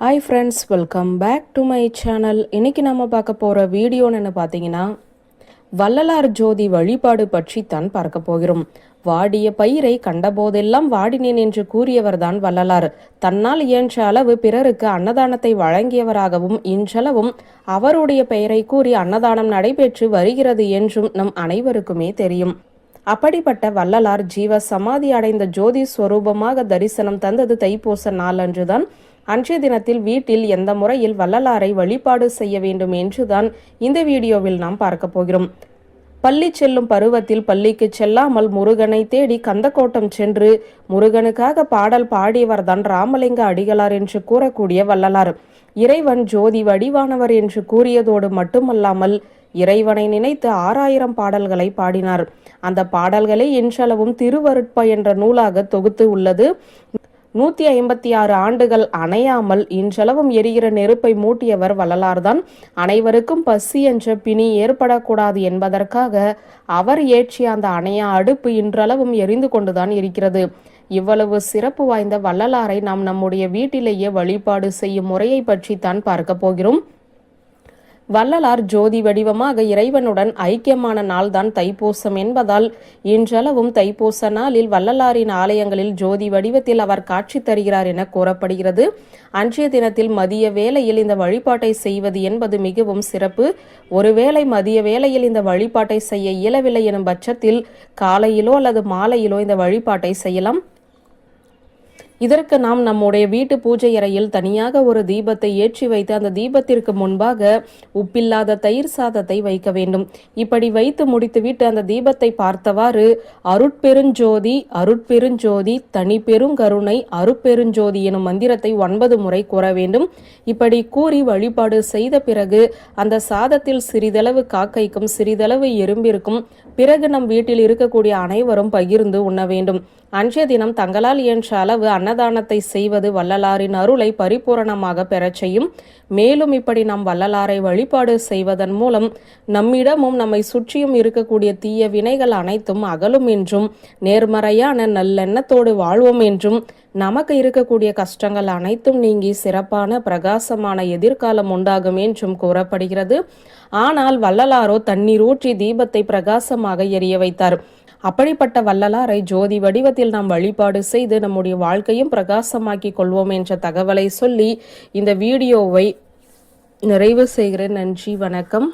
Hi friends welcome back to my channel இன்னைக்கு நம்ம பார்க்க போகிற வீடியோன்னு பார்த்தீங்கன்னா வள்ளலார் ஜோதி வழிபாடு பற்றி தான் பார்க்க போகிறோம். வாடிய பயிரை கண்டபோதெல்லாம் வாடினேன் என்று கூறியவர்தான் வள்ளலார். தன்னால் இயன்ற அளவு பிறருக்கு அன்னதானத்தை வழங்கியவராகவும் இன்றளவும் அவருடைய பெயரை கூறி அன்னதானம் நடைபெற்று வருகிறது என்றும் நம் அனைவருக்குமே தெரியும். அப்படிப்பட்ட வள்ளலார் ஜீவ சமாதி அடைந்த ஜோதி ஸ்வரூபமாக தரிசனம் தந்தது தைப்பூச நாளன்றுதான் அன்றைய தினத்தில் வீட்டில் எந்த முறையில் வள்ளலாரை வழிபாடு செய்ய வேண்டும் என்றுதான் இந்த வீடியோவில் நாம் பார்க்க போகிறோம். பள்ளி செல்லும் பருவத்தில் பள்ளிக்கு செல்லாமல் முருகனை தேடி கந்தக்கோட்டம் சென்று முருகனுக்காக பாடல் பாடியவர்தான் ராமலிங்க அடிகளார் என்று கூறக்கூடிய வள்ளலார். இறைவன் ஜோதி வடிவானவர் என்று கூறியதோடு மட்டுமல்லாமல் இறைவனை நினைத்து ஆறாயிரம் பாடல்களை பாடினார். அந்த பாடல்களை இன்றளவும் திருவருட்ப என்ற நூலாக தொகுத்து உள்ளது. நூத்தி ஐம்பத்தி ஆறு ஆண்டுகள் அணையாமல் இன்றளவும் எரிகிற நெருப்பை மூட்டியவர் வள்ளலார்தான். அனைவருக்கும் பசி என்ற பிணி ஏற்படக்கூடாது என்பதற்காக அவர் ஏற்றிய அந்த அணையா அடுப்பு இன்றளவும் எரிந்து கொண்டுதான் இருக்கிறது. இவ்வளவு சிறப்பு வாய்ந்த வள்ளலாரை நாம் நம்முடைய வீட்டிலேயே வழிபாடு செய்யும் முறையை பற்றி தான் பார்க்க போகிறோம். வள்ளலார் ஜோதி வடிவமாக இறைவனுடன் ஐக்கியமான நாள்தான் தைப்பூசம் என்பதால் இன்றளவும் தைப்பூச நாளில் வள்ளலாரின் ஆலயங்களில் ஜோதி வடிவத்தில் அவர் காட்சி தருகிறார் என கூறப்படுகிறது. அன்றைய தினத்தில் மதிய வேளையில் இந்த வழிபாட்டை செய்வது என்பது மிகவும் சிறப்பு. ஒருவேளை மதிய வேளையில் இந்த வழிபாட்டை செய்ய இயலவில்லை எனும் பட்சத்தில் காலையிலோ அல்லது மாலையிலோ இந்த வழிபாட்டை செய்யலாம். இதற்கு நாம் நம்முடைய வீட்டு பூஜை அறையில் தனியாக ஒரு தீபத்தை ஏற்றி வைத்து அந்த தீபத்திற்கு முன்பாக உப்பில்லாத தயிர் சாதத்தை வைக்க வேண்டும். இப்படி வைத்து முடித்துவிட்டு அந்த தீபத்தை பார்த்தவாறு அருட்பெருஞ்சோதி அருட்பெருஞ்சோதி தனி பெருங்கருணை அருட்பெருஞ்சோதி எனும் மந்திரத்தை ஒன்பது முறை கூற வேண்டும். இப்படி கூறி வழிபாடு செய்த பிறகு அந்த சாதத்தில் சிறிதளவு காக்கைக்கும் சிறிதளவு எறும்பிற்கும் பிறகு நம் வீட்டில் இருக்கக்கூடிய அனைவரும் பகிர்ந்து உண்ண வேண்டும். அன்றைய தினம் தங்களால் இயன்ற அளவு அன்னதானத்தை செய்வது வள்ளலாரின் அருளை பரிபூரணமாக பெறச் செய்யும். மேலும் இப்படி நாம் வள்ளலாரை வழிபாடு செய்வதன் மூலம் நம்மிடமும் நம்மை சுற்றியும் இருக்கக்கூடிய தீய வினைகள் அனைத்தும் அகலும் என்றும் நேர்மறையான நல்லெண்ணத்தோடு வாழ்வோம் என்றும் நமக்கு இருக்கக்கூடிய கஷ்டங்கள் அனைத்தும் நீங்கி சிறப்பான பிரகாசமான எதிர்காலம் உண்டாகும் என்றும் கூறப்படுகிறது. ஆனால் வள்ளலாரோ தண்ணீர் ஊற்றி தீபத்தை பிரகாசமாக எரிய வைத்தார். அப்படிப்பட்ட வள்ளலாரை ஜோதி வடிவத்தில் நாம் வழிபாடு செய்து நம்முடைய வாழ்க்கையும் பிரகாசமாக்கி கொள்வோம் என்ற தகவலை சொல்லி இந்த வீடியோவை நிறைவு செய்கிறேன். நன்றி வணக்கம்.